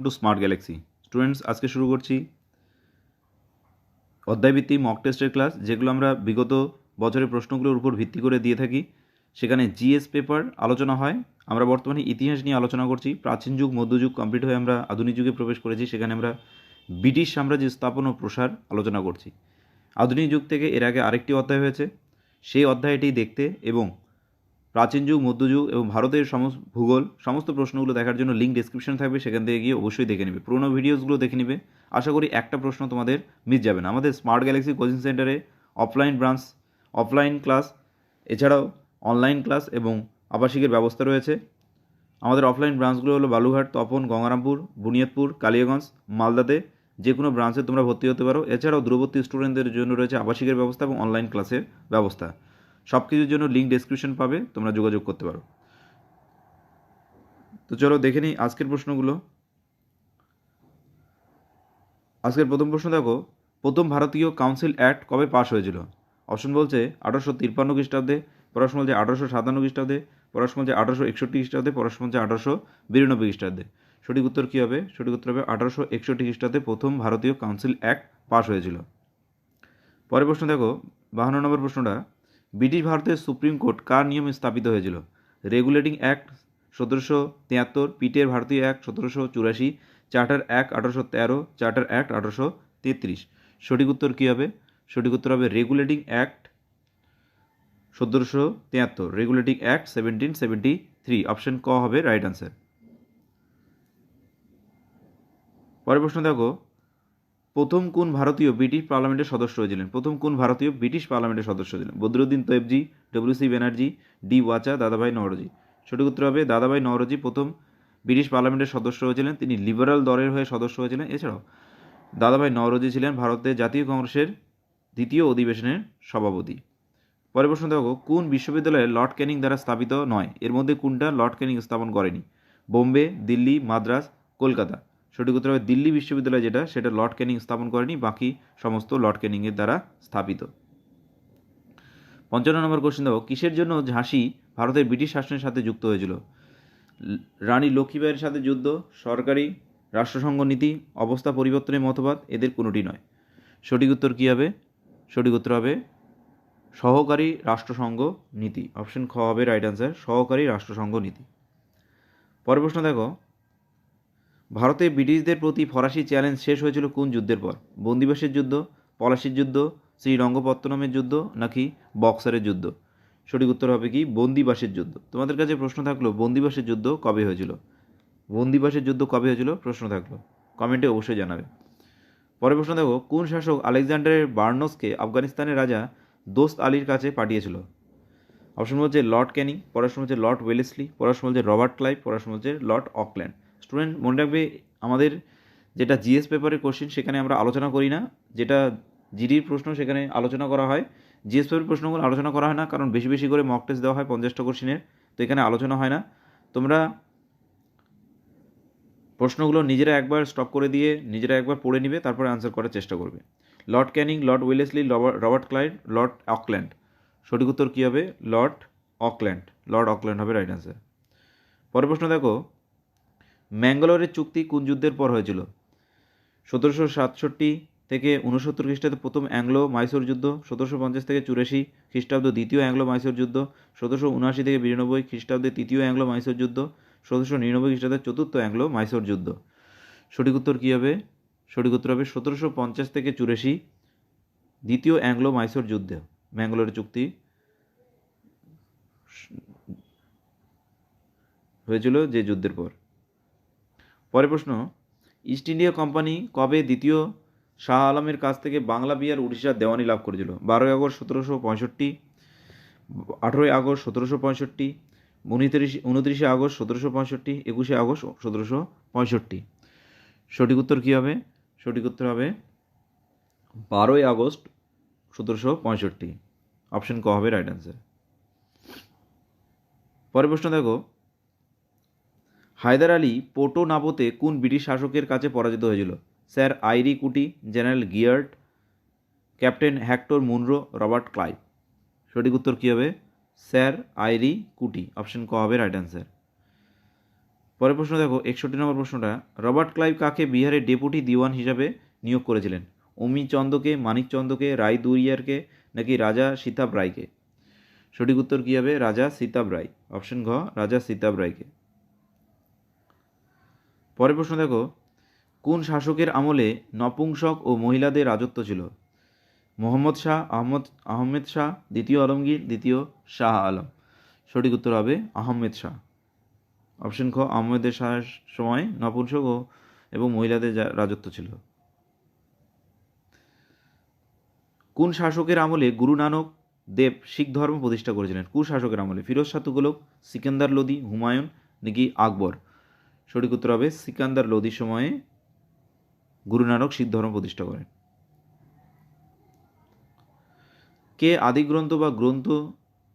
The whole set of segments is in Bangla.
টু স্মার্ট গ্যালাক্সি স্টুডেন্টস আজকে শুরু করছি অধ্যায়ভিত্তিক মক টেস্টের ক্লাস যেগুলো আমরা বিগত বছরের প্রশ্নগুলোর উপর ভিত্তি করে দিয়ে থাকি। সেখানে জিএস পেপার আলোচনা হয়। আমরা বর্তমানে ইতিহাস নিয়ে আলোচনা করছি। প্রাচীন যুগ মধ্যযুগ কমপ্লিট হয়ে আমরা আধুনিক যুগে প্রবেশ করেছি। সেখানে আমরা ব্রিটিশ সাম্রাজ্যের স্থাপন ও প্রসার আলোচনা করছি। আধুনিক যুগ থেকে এর আগে আরেকটি অধ্যায় হয়েছে। সেই অধ্যায়টি দেখতে এবং প্রাচীন যুগ মধ্যযুগ এবং ভারতের সমস্ত ভূগোল, সমস্ত প্রশ্নগুলো দেখার জন্য লিঙ্ক ডিসক্রিপশন থাকবে, সেখান থেকে গিয়ে অবশ্যই দেখে নেবে। পুরোনো ভিডিওসগুলো দেখে নেবে। আশা করি একটা প্রশ্ন তোমাদের মিস যাবে না। আমাদের স্মার্ট গ্যালাক্সি কোচিং সেন্টারে অফলাইন ব্রাঞ্চ অফলাইন ক্লাস এছাড়াও অনলাইন ক্লাস এবং আবাসিকের ব্যবস্থা রয়েছে। আমাদের অফলাইন ব্রাঞ্চগুলো হলো বালুঘাট তপন, গঙ্গারামপুর, বুনিয়াদপুর, কালিয়াগঞ্জ, মালদাতে যে কোনো ব্রাঞ্চে তোমরা ভর্তি হতে পারো। এছাড়াও দূরবর্তী স্টুডেন্টদের জন্য রয়েছে আবাসিকের ব্যবস্থা এবং অনলাইন ক্লাসের ব্যবস্থা। সব কিছুর জন্য লিঙ্ক ডেসক্রিপশন পাবে, তোমরা যোগাযোগ করতে পারো। তো চলো দেখে নিই আজকের প্রশ্নগুলো। আজকের প্রথম প্রশ্ন দেখো, প্রথম ভারতীয় কাউন্সিল অ্যাক্ট কবে পাশ হয়েছিল? অপশন বলছে আঠারোশো তিপ্পান্ন খ্রিস্টাব্দে, পড়াশোনা বলছে আঠারোশো সাতান্ন খ্রিস্টাব্দে, পড়াশোনা বলছে আঠারোশো একষট্টি খ্রিস্টাব্দে, পড়াশোনা বলছে আঠারোশো বিরানব্বই খ্রিস্টাব্দে। সঠিক উত্তর কী হবে? সঠিক উত্তর হবে আঠারোশো একষট্টি খ্রিস্টাব্দে প্রথম ভারতীয় কাউন্সিল অ্যাক্ট পাশ হয়েছিল। পরের প্রশ্ন দেখো, বাহান্ন নম্বর প্রশ্নটা ব্রিটিশ ভারতের সুপ্রিম কোর্ট কার নিয়মে স্থাপিত হয়েছিল? রেগুলেটিং অ্যাক্ট সতেরোশো তিয়াত্তর, পিটের ভারতীয় অ্যাক্ট সতেরোশো চুরাশি, চার্টার অ্যাক্ট আঠারোশো তেরো, চার্টার অ্যাক্ট আঠারোশো তেত্রিশ। সঠিক উত্তর কী হবে? সঠিক উত্তর হবে রেগুলেটিং অ্যাক্ট সতেরোশো তিয়াত্তর, regulating act seventeen seventy three. Option ক হবে রাইট আনসার। পরের প্রশ্ন দেখো প্রথম কোন ভারতীয় ব্রিটিশ পার্লামেন্টের সদস্য হয়েছিলেন? প্রথম কোন ভারতীয় ব্রিটিশ পার্লামেন্টের সদস্য ছিলেন Badruddin Tyabji W C Banerjee, D Wacha, Dadabhai Naoroji. সঠিক উত্তর হবে দাদাভাই নওরোজি প্রথম ব্রিটিশ পার্লামেন্টের সদস্য হয়েছিলেন। তিনি লিবারাল দলের হয়ে সদস্য হয়েছিলেন। এছাড়াও দাদাভাই নওরোজি ছিলেন ভারতের জাতীয় কংগ্রেসের দ্বিতীয় অধিবেশনের সভাপতি। পরের প্রশ্ন দেখো, কোন বিশ্ববিদ্যালয়ে লর্ড ক্যানিং দ্বারা স্থাপিত নয়? এর মধ্যে কোনটা লর্ড ক্যানিং স্থাপন করেনি? বোম্বে, দিল্লি, মাদ্রাস, কলকাতা। সঠিক উত্তর হবে দিল্লি বিশ্ববিদ্যালয় যেটা, সেটা লর্ড ক্যানিং স্থাপন করেনি, বাকি সমস্ত লর্ড ক্যানিংয়ের দ্বারা স্থাপিত। পঞ্চান্ন নম্বর কোশ্চেন দেখো, কিসের জন্য ঝাঁসি ভারতের ব্রিটিশ শাসনের সাথে যুক্ত হয়েছিল? রানী লক্ষ্মীবাইয়ের সাথে যুদ্ধ, সরকারি রাষ্ট্রসংঘ নীতি, অবস্থা পরিবর্তনের মতবাদ, এদের কোনোটি নয়। সঠিক উত্তর কী হবে? সঠিক উত্তর হবে সহকারী রাষ্ট্রসংঘ নীতি। অপশন খ হবে রাইট অ্যান্সার সহকারী রাষ্ট্রসংঘ নীতি। পরের প্রশ্ন দেখো ভারতে ব্রিটিশদের প্রতি ফরাসি চ্যালেঞ্জ শেষ হয়েছিল কোন যুদ্ধের পর? বন্দিবাসের যুদ্ধ, পলাশির যুদ্ধ, শ্রীরঙ্গপত্তনমের যুদ্ধ, নাকি বক্সারের যুদ্ধ? সঠিক উত্তর হবে কি? বন্দিবাসের যুদ্ধ। তোমাদের কাছে প্রশ্ন থাকল, বন্দিবাসের যুদ্ধ কবে হয়েছিল? বন্দিবাসের যুদ্ধ কবে হয়েছিল? প্রশ্ন থাকল। কমেন্টে অবশ্যই জানাবে। পরের প্রশ্ন দেখো, কোন শাসক আলেকজান্ডারের বার্নসকে আফগানিস্তানের রাজা দোস্ত আলীর কাছে পাঠিয়েছিল? অপশন হচ্ছে লর্ড ক্যানিং পড়াশোনা হচ্ছে লর্ড ওয়েলেসলি পড়াশোনা হচ্ছে রবার্ট ক্লাইভ পড়াশোনা হচ্ছে লর্ড অকল্যান্ড। স্টুডেন্ট, মনে রাখবে আমাদের যেটা জিএস পেপারের কোশ্চেন সেখানে আমরা আলোচনা করি না, যেটা জিডির প্রশ্ন সেখানে আলোচনা করা হয়। জিএস পেপারের প্রশ্নগুলো আলোচনা করা হয় না, কারণ বেশি বেশি করে মক টেস্ট দেওয়া হয় পঞ্চাশটা কোশ্চেনের তো এখানে আলোচনা হয় না। তোমরা প্রশ্নগুলো নিজেরা একবার স্টপ করে দিয়ে নিজেরা একবার পড়ে নিবে, তারপরে আনসার করার চেষ্টা করবে। Lord Canning, Lord Wellesley Robert Clive Lord Auckland. সঠিক উত্তর কী হবে? Lord Auckland. লর্ড অকল্যান্ড হবে রাইট আনসার পরের প্রশ্ন দেখো ম্যাঙ্গালোরের চুক্তি কোন যুদ্ধের পর হয়েছিল? সতেরোশো সাতষট্টি থেকে উনসত্তর খ্রিস্টাব্দে প্রথম অ্যাংলো মাইসোর যুদ্ধ, সতেরোশো পঞ্চাশ থেকে চুরাশি খ্রিস্টাব্দ দ্বিতীয় অ্যাংলো মাইসোর যুদ্ধ, সতেরোশো উনআশি থেকে বিরানব্বই খ্রিস্টাব্দে তৃতীয় অ্যাংলো মাইসোর যুদ্ধ, সতেরোশো নিরানব্বই খ্রিস্টাব্দে চতুর্থ অ্যাংলো মাইসোর যুদ্ধ। সঠিক উত্তর কী হবে? সঠিক উত্তর হবে সতেরোশো পঞ্চাশ থেকে চুরাশি দ্বিতীয় অ্যাংলো মাইসোর যুদ্ধ, ম্যাঙ্গালোরের চুক্তি। হয়েছিল যে যুদ্ধের পর। পরের প্রশ্ন, ইস্ট ইন্ডিয়া কোম্পানি কবে দ্বিতীয় শাহ আলমের কাছ থেকে বাংলা বিহার উড়িষ্যার দেওয়ানি লাভ করেছিল? বারোই আগস্ট সতেরোশো পঁয়ষট্টি, আঠেরোই আগস্ট সতেরোশো পঁয়ষট্টি, উনত্রিশ, উনত্রিশে আগস্ট সতেরোশো পঁয়ষট্টি, একুশে আগস্ট সতেরোশো পঁয়ষট্টি। সঠিক উত্তর কী হবে? সঠিক উত্তর হবে বারোই আগস্ট সতেরোশো পঁয়ষট্টি। অপশন ক হবে রাইট অ্যান্সার। পরের প্রশ্ন দেখো হায়দার আলী পোটো নাবোতে কোন ব্রিটিশ শাসকের কাছে পরাজিত হয়েছিল? Sir Eyre Coote, general গিয়ার্ট, captain Hector Munro, Robert Clive. সঠিক উত্তর কী হবে? স্যার আইরি কুটি, অপশন ক হবে রাইট অ্যান্সার। পরের প্রশ্ন দেখো, একষট্টি নম্বর প্রশ্নটা, রবার্ট ক্লাইভ কাকে বিহারের ডেপুটি দিওয়ান হিসাবে নিয়োগ করেছিলেন? অমি চন্দকে মানিক চন্দকে রায় দুরিয়ারকে নাকি রাজা সীতাব রায়কে? সঠিক উত্তর কী হবে? রাজা সীতাব রায়। অপশন ঘ, রাজা সীতাব রায়কে। পরের প্রশ্ন দেখো, কোন শাসকের আমলে নপুংসক ও মহিলাদের রাজত্ব ছিল? মোহাম্মদ শাহ, আহমদ, আহমেদ শাহ, দ্বিতীয় আলমগীর, দ্বিতীয় শাহ আলম। সঠিক উত্তর হবে আহমেদ শাহ। অপশন খ, আহমেদের শাহের সময় নপুংসক ও, এবং মহিলাদের রাজত্ব ছিল। কোন শাসকের আমলে গুরু নানক দেব শিখ ধর্ম প্রতিষ্ঠা করেছিলেন? কোন শাসকের আমলে? ফিরোজ শাহ তুগলক, সিকান্দার লোদি হুমায়ুন নাকি আকবর? সঠিক উত্তর হবে সিকান্দার লোদির সময়ে গুরু নানক শিখ ধর্ম প্রতিষ্ঠা করেন। কে আদিগ্রন্থ বা গ্রন্থ,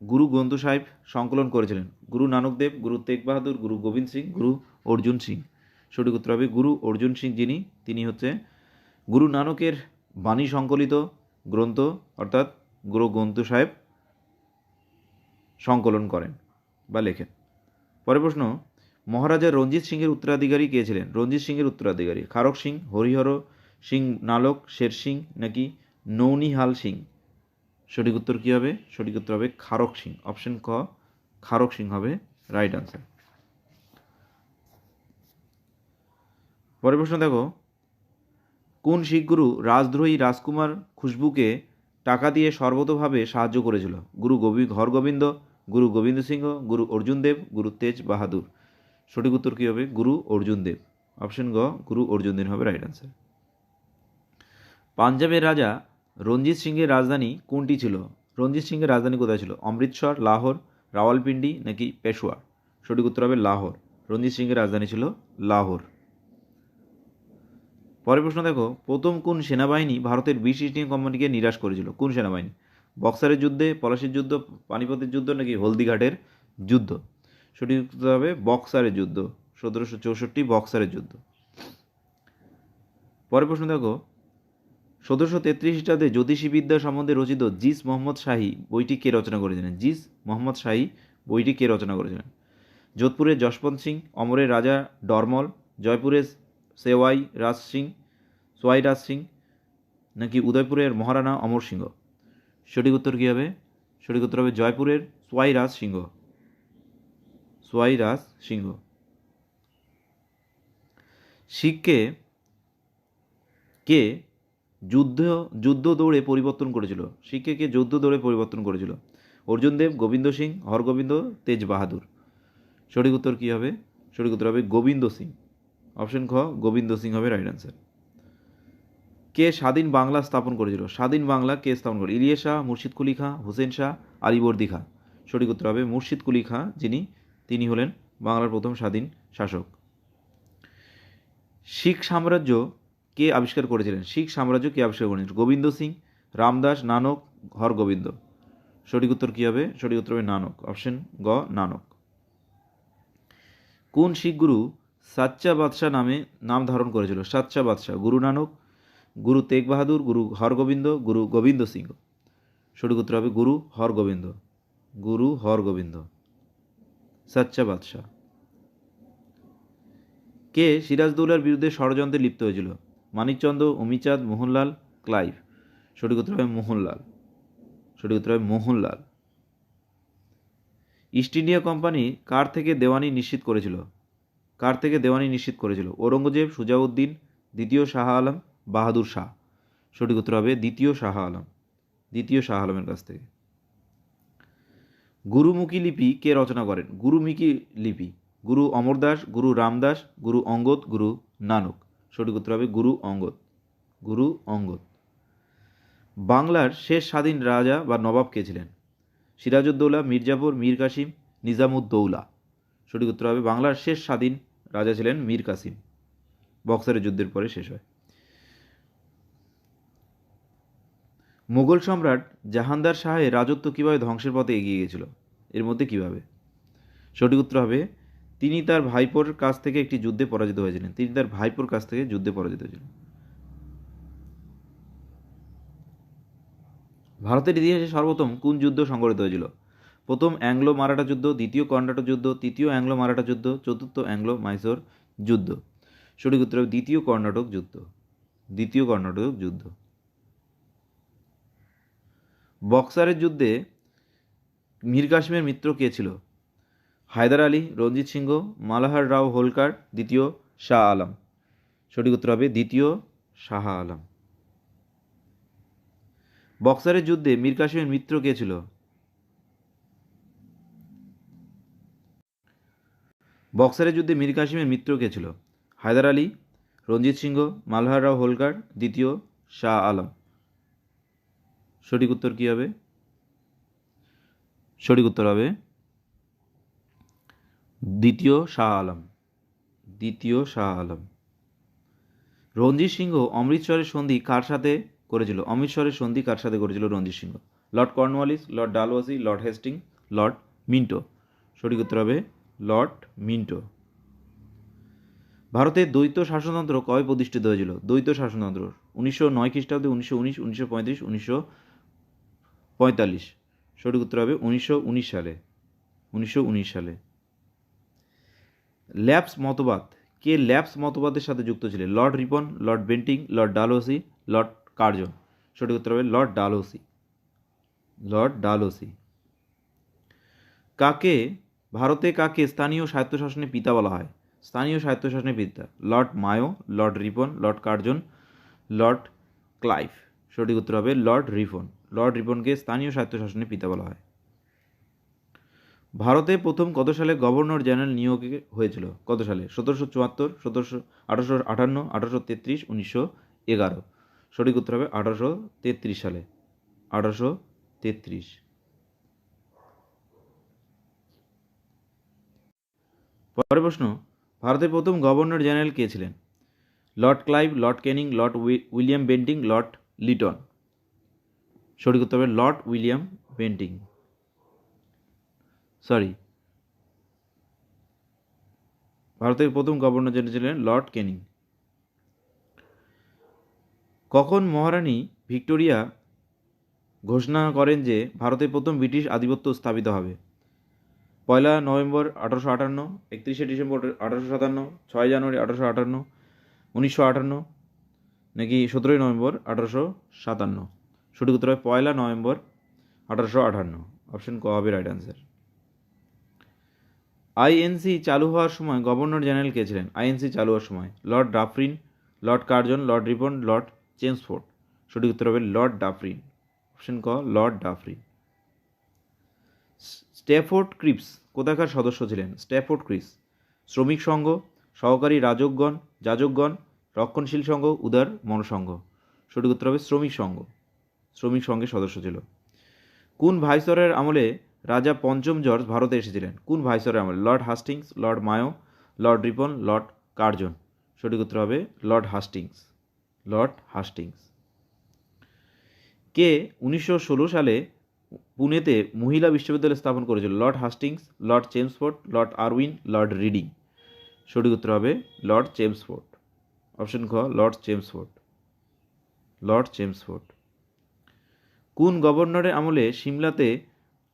গুরু গ্রন্থ সাহেব সংকলন করেছিলেন? গুরু নানক দেব, গুরু তেগ বাহাদুর, গুরু গোবিন্দ সিং, গুরু অর্জুন সিং। সঠিক উত্তর হবে গুরু অর্জুন সিং যিনি, তিনি হচ্ছে গুরু নানকের বাণী সংকলিত গ্রন্থ, অর্থাৎ গুরু গ্রন্থ সাহেব সংকলন করেন বা লেখেন। পরের প্রশ্ন মহারাজা রঞ্জিত সিংয়ের উত্তরাধিকারী কে ছিলেন? রঞ্জিত সিংয়ের উত্তরাধিকারী। খারক সিং, হরিহর সিং, নালক, শের সিং নাকি নৌনিহাল সিং? সঠিক উত্তর কী হবে? সঠিক উত্তর হবে খারক সিং। অপশন ক, খারক সিং হবে রাইট আনসার পরের প্রশ্ন দেখো। কোন শিখগুরু রাজদ্রোহী রাজকুমার খুশবুকে টাকা দিয়ে সর্বতভাবে সাহায্য করেছিল? গুরু গোবি হরগোবিন্দ গুরু গোবিন্দ সিংহ, গুরু অর্জুন দেব, গুরু তেজ বাহাদুর। সঠিক উত্তর কী হবে? গুরু অর্জুন দেব। অপশন গ, গুরু অর্জুন দেব হবে রাইট আনসার পাঞ্জাবের রাজা রঞ্জিত সিংহের রাজধানী কোনটি ছিল? রঞ্জিত সিংয়ের রাজধানী কোথায় ছিল? অমৃতসর, লাহোর, রাওয়ালপিন্ডি নাকি পেশোয়ার? সঠিক উত্তর হবে লাহোর। রঞ্জিত সিংহের রাজধানী ছিল লাহোর। পরের প্রশ্ন দেখো, প্রথম কোন সেনাবাহিনী ভারতের বিশ ইস্ট ইন্ডিয়া কোম্পানিকে নিরাশ করেছিল? কোন সেনাবাহিনী? বক্সারের যুদ্ধে, পলাশির যুদ্ধ, পানিপথের যুদ্ধ নাকি হলদিঘাটের যুদ্ধ? সঠিক উত্তর হবে বক্সারের যুদ্ধ, সতেরোশো চৌষট্টি বক্সারের যুদ্ধ। পরের প্রশ্ন দেখো, সতেরোশো তেত্রিশ খ্রিস্টাব্দে জ্যোতিষীবিদ্যা সম্বন্ধে রচিত জিস মোহাম্মদ শাহী বইটি কে রচনা করেছিলেন? জিস মোহাম্মদ শাহী বইটি কে রচনা করেছিলেন? যোধপুরের যশবন্ত সিং, অমরের রাজা ডরমল জয়পুরের সেওয়াই রাজ সিং, সোয়াই রাজ সিং, নাকি উদয়পুরের মহারানা অমর সিংহ? সঠিক উত্তর কী হবে? সঠিক উত্তর হবে জয়পুরের সোয়াই রাজ সিংহ। সোয়াই রাজ সিংহ। শিখকে, কে যুদ্ধ যুদ্ধ দৌড়ে পরিবর্তন করেছিল। শিখকে কে যুদ্ধ দৌড়ে পরিবর্তন করেছিল? অর্জুন দেব গোবিন্দ সিং, হরগোবিন্দ, তেজ বাহাদুর। সঠিক উত্তর কী হবে? সঠিক উত্তর হবে গোবিন্দ সিং। অপশন খ, গোবিন্দ সিং হবে রাইট আনসার কে স্বাধীন বাংলা স্থাপন করেছিল? স্বাধীন বাংলা কে স্থাপন করে ইলিয়া শাহ মুর্শিদ কুলি খাঁ, হুসেন শাহ, আলিবর্দি খাঁ। সঠিক উত্তর হবে মুর্শিদ কুলি খাঁ, যিনি তিনি হলেন বাংলার প্রথম স্বাধীন শাসক। শিখ সাম্রাজ্য কে আবিষ্কার করেছিলেন? শিখ সাম্রাজ্য কে আবিষ্কার করেছিলেন? গোবিন্দ সিং, রামদাস নানক হরগোবিন্দ সঠিক উত্তর কী হবে? সঠিক উত্তর হবে নানক। অপশন গ, নানক। কোন শিখ গুরু সাচ্চা বাদশাহ নামে নাম ধারণ করেছিল? সাচ্চা বাদশাহ, গুরু নানক, গুরু তেগ বাহাদুর, গুরু হরগোবিন্দ গুরু গোবিন্দ সিং। সঠিক উত্তর হবে গুরু হরগোবিন্দ গুরু হরগোবিন্দ সাচ্চা বাদশাহ। কে? সিরাজদৌলার বিরুদ্ধে ষড়যন্ত্রে লিপ্ত হয়েছিল। মানিকচন্দ্র অমিচাঁদ মোহনলাল, ক্লাইভ। সঠিক উত্তর হবে মোহনলাল। সঠিক উত্তর হবে মোহনলাল। ইস্ট ইন্ডিয়া কোম্পানি কার থেকে দেওয়ানি নিশ্চিত করেছিল? কার থেকে দেওয়ানি নিশ্চিত করেছিল? ঔরঙ্গজেব, সুজাউদ্দিন, দ্বিতীয় শাহ আলম, বাহাদুর শাহ। সঠিক উত্তর হবে দ্বিতীয় শাহ আলম। দ্বিতীয় শাহ আলমের কাছ থেকে। গুরুমুখী লিপি কে রচনা করেন? গুরুমুখী লিপি। গুরু অমরদাস গুরু রামদাস গুরু অঙ্গদ, গুরু নানক। সঠিক উত্তর হবে গুরু অঙ্গদ। গুরু অঙ্গদ। বাংলার শেষ স্বাধীন রাজা বা নবাব কে ছিলেন? সিরাজউদ্দৌলা, মির্জাপুর, মীর কাসিম, নিজামুদ্দৌলা। সঠিক উত্তর হবে বাংলার শেষ স্বাধীন রাজা ছিলেন মীর কাসিম। বক্সারের যুদ্ধের পরে শেষ হয়। মুঘল সম্রাট জাহানদার শাহের রাজত্ব কীভাবে ধ্বংসের পথে এগিয়ে গিয়েছিল? এর মধ্যে কীভাবে? সঠিক উত্তর হবে, তিনি তার ভাইপোর কাছ থেকে একটি যুদ্ধে পরাজিত হয়েছিলেন। তিনি তার ভাইপোর কাছ থেকে যুদ্ধে পরাজিত হয়েছিলেন। ভারতের ইতিহাসে সর্বপ্রথম কোন যুদ্ধ সংঘটিত হয়েছিল? প্রথম অ্যাংলো মারাঠা যুদ্ধ, দ্বিতীয় কর্ণাটক যুদ্ধ, তৃতীয় অ্যাংলো মারাঠা যুদ্ধ, চতুর্থ অ্যাংলো মাইসোর যুদ্ধ। সঠিক উত্তর দ্বিতীয় কর্ণাটক যুদ্ধ। দ্বিতীয় কর্ণাটক যুদ্ধ। বক্সারের যুদ্ধে মীর কাসিমের মিত্র কে ছিল? হায়দার আলী, রঞ্জিত সিংহ, মালাহার রাও হোলকার, দ্বিতীয় শাহ আলম। সঠিক উত্তর হবে দ্বিতীয় শাহ আলম। বক্সারের যুদ্ধে মীর কাসিমের মিত্র কে ছিল? বক্সারের যুদ্ধে মীর কাসিমের মিত্র কে ছিল? হায়দার আলী, রঞ্জিত সিংহ, মালহার রাও হোলকার, দ্বিতীয় শাহ আলম। সঠিক উত্তর কী হবে? সঠিক উত্তর হবে দ্বিতীয় শাহ আলম। দ্বিতীয় শাহ আলম। রঞ্জিত সিংহ অমৃতসরের সন্ধি কার সাথে করেছিল? অমৃতসরের সন্ধি কার সাথে করেছিল Ranjit Singh? Lord Cornwallis, Lord Dalhousie Lord Hastings, Lord Minto. সঠিক উত্তর হবে লর্ড মিন্টো। ভারতের দ্বৈত শাসনতন্ত্র কবে প্রতিষ্ঠিত হয়েছিল? দ্বৈত শাসনতন্ত্র উনিশশো নয় খ্রিস্টাব্দে, উনিশশো উনিশ, উনিশশো পঁয়ত্রিশ, উনিশশো পঁয়তাল্লিশ। সঠিক উত্তর হবে উনিশশো উনিশ সালে। উনিশশো উনিশ সালে। ল্যাপস মতবাদ। কে ল্যাপস মতবাদের সাথে যুক্ত ছিলেন? Lord Ripon, Lord Bentinck, Lord Dalhousie, Lord Curzon. সঠিক উত্তর হবে লর্ড ডালহৌসি। লর্ড ডালহৌসি। কাকে? ভারতে কাকে স্থানীয় স্বায়ত্তশাসনের পিতা বলা হয়? স্থানীয় স্বায়ত্তশাসনের পিতা। Lord Mayo, Lord Ripon, Lord Curzon, Lord Clive. সঠিক উত্তর হবে লর্ড রিপন। লর্ড রিপনকে স্থানীয় স্বায়ত্তশাসনের পিতা বলা হয়। ভারতে প্রথম কত সালে গভর্নর জেনারেল নিয়োগ হয়েছিল? কত সালে? সতেরোশো চুয়াত্তর, সতেরোশো, আঠারোশো আটান্ন আঠারোশো তেত্রিশ, উনিশশো এগারো। সঠিক উত্তর হবে আঠারোশো তেত্রিশ সালে। আঠারোশো তেত্রিশ। পরের প্রশ্ন, ভারতের প্রথম গভর্নর জেনারেল কে ছিলেন? Lord Clive, Lord Canning Lord William Bentinck, Lord Lytton. সঠিক উত্তর হবে, লর্ড উইলিয়াম বেন্টিং সরি। ভারতের প্রথম গভর্নর জেনারেল ছিলেন, লর্ড ক্যানিং কখন মহারানী ভিক্টোরিয়া ঘোষণা করেন যে ভারতে প্রথম ব্রিটিশ আধিপত্য স্থাপিত হবে? পয়লা নভেম্বর আঠারোশো আটান্ন, একত্রিশে ডিসেম্বর আঠারোশো সাতান্ন, ছয় জানুয়ারি আঠারোশো আটান্ন, উনিশশো আটান্ন, নাকি সতেরোই নভেম্বর আঠারোশো সাতান্ন? সঠিক উত্তর হবে পয়লা নভেম্বর আঠারোশো আটান্ন। অপশন ক হবে রাইট অ্যান্সার আইএনসি চালু হওয়ার সময় গভর্নর জেনারেল কে ছিলেন? আইএনসি চালু হওয়ার সময় Lord Dufferin, Lord Curzon, Lord Ripon, Lord Chelmsford. সঠিক উত্তর হবে লর্ড ডাফরিন। অপশন ক, লর্ড ডাফরিন। স্টেফোর্ড ক্রিপস কোথাকার সদস্য ছিলেন? Stafford Cripps. শ্রমিক সংঘ, সহকারী রাজকগণ, যাজকগণ, রক্ষণশীল সংঘ, উদার মনসংঘ। সঠিক উত্তর হবে শ্রমিক সংঘ। শ্রমিক সংঘের সদস্য ছিল। কোন ভাইসরের আমলে রাজা পঞ্চম জর্জ ভারতে এসেছিলেন? কোন ভাইসরের আমলে? Lord Hastings, Lord Mayo, Lord Ripon, Lord Curzon. সঠিক উত্তর হবে লর্ড হাস্টিংস লর্ড হাস্টিংস। কে উনিশশো ষোলো সালে পুনেতে মহিলা বিশ্ববিদ্যালয় স্থাপন করেছিল? Lord Hastings, Lord Chelmsford, Lord Irwin, Lord Reading. সঠিক উত্তর হবে লর্ড চেমসফোর্ড। অপশন খ, লর্ড চেমসফোর্ড। Lord Chelmsford. কোন গভর্নরের আমলে সিমলাতে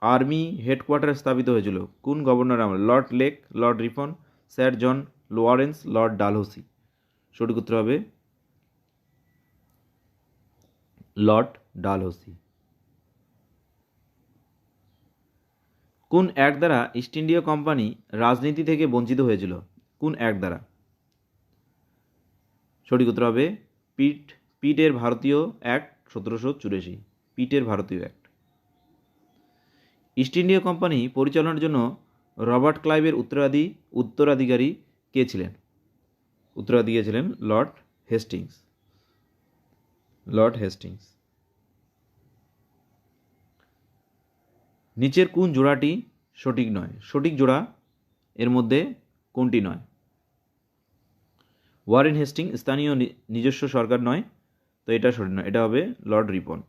আর্মি হেডকোয়ার্টার স্থাপিত হয়েছিল? কোন গভর্নর আমলে? Lord Lake, Lord Ripon, sir John Lawrence Lord Dalhousie. সঠিক উত্তর হবে লর্ড ডালহৌসি। কোন অ্যাক্ট দ্বারা ইস্ট ইন্ডিয়া কোম্পানি রাজনীতি থেকে বঞ্চিত হয়েছিল? কোন অ্যাক্ট দ্বারা? সঠিক উত্তর হবে পিট, পিটের ভারতীয় অ্যাক্ট সতেরোশো চুরাশি। পিটের ভারতীয় অ্যাক্ট ইস্ট ইন্ডিয়া কোম্পানি পরিচালনার জন্য রবার্ট ক্লাইভের উত্তরাধি, উত্তরাধিকারী কে ছিলেন? উত্তরাধিকারী ছিলেন? Lord Hastings. Lord Hastings. নিচের কোন জোড়াটি সঠিক নয়? সঠিক জোড়া এর মধ্যে কোনটি নয়? ওয়ারেন হেস্টিং স্থানীয় নিজস্ব সরকার নয়, তো এটা সঠিক নয়। এটা হবে লর্ড রিপন।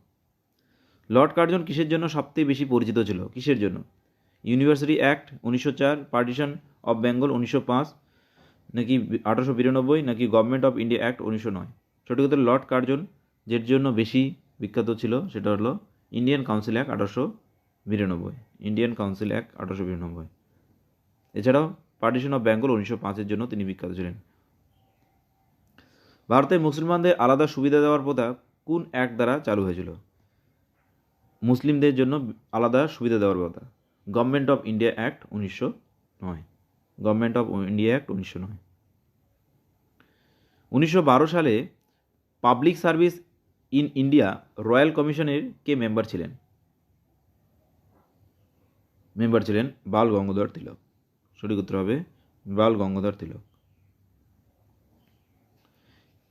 লর্ড কার্জন কিসের জন্য সবথেকে বেশি পরিচিত ছিল? কিসের জন্য? ইউনিভার্সিটি অ্যাক্ট উনিশশো চার, পার্টিশন অফ বেঙ্গল উনিশশো পাঁচ, নাকি আঠারোশো বিরানব্বই, নাকি গভর্নমেন্ট অফ ইন্ডিয়া অ্যাক্ট উনিশশো নয়? সঠিক উত্তর লর্ড কার্জন যের জন্য বেশি বিখ্যাত ছিল সেটা হলো ইন্ডিয়ান কাউন্সিল অ্যাক্ট আঠারোশো বিরানব্বই। ইন্ডিয়ান কাউন্সিল অ্যাক্ট আঠারোশো বিরানব্বই। এছাড়াও পার্টিশন অফ বেঙ্গল উনিশশো পাঁচের জন্য তিনি বিখ্যাত ছিলেন। ভারতের মুসলমানদের আলাদা সুবিধা দেওয়ার প্রথা কোন অ্যাক্ট দ্বারা চালু হয়েছিল? মুসলিমদের জন্য আলাদা সুবিধা দেওয়ার কথা। গভর্নমেন্ট অফ ইন্ডিয়া অ্যাক্ট উনিশশো নয়। গভর্নমেন্ট অফ ইন্ডিয়া অ্যাক্ট উনিশশো নয়। উনিশশো বারো সালে public service in India royal কমিশনের কে মেম্বার ছিলেন? মেম্বার ছিলেন বাল গঙ্গাধর তিলক। সঠিক উত্তর হবে বাল গঙ্গাধর তিলক।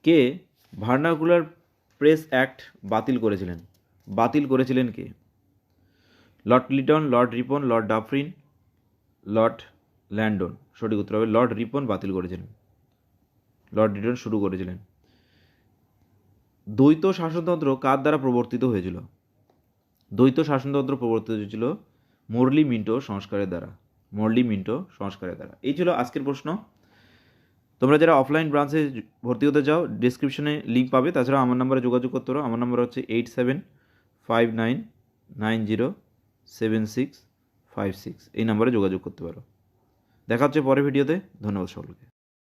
কে ভার্নাকুলার প্রেস অ্যাক্ট বাতিল করেছিলেন? বাতিল করেছিলেন কে? Lord Lytton, Lord Ripon, Lord Dufferin, Lord Lansdowne. সঠিক উত্তর হবে লর্ড রিপন বাতিল করেছিলেন। লর্ড রিটন শুরু করেছিলেন। দ্বৈত শাসনতন্ত্র কার দ্বারা প্রবর্তিত হয়েছিল? দ্বৈত শাসনতন্ত্র প্রবর্তিত হয়েছিল মর্লি মিন্টো সংস্কারের দ্বারা। মর্লি মিন্টো সংস্কারের দ্বারা। এই ছিল আজকের প্রশ্ন। তোমরা যারা অফলাইন ব্রাঞ্চে ভর্তি হতে চাও ডিসক্রিপশনে লিঙ্ক পাবে। তাছাড়া আমার নাম্বারে যোগাযোগ করতে পারো। আমার নাম্বার হচ্ছে eight seven five nine nine zero seven six five six এই নাম্বারে যোগাযোগ করতে পারো। দেখা হচ্ছে পরের ভিডিওতে। ধন্যবাদ সকলকে।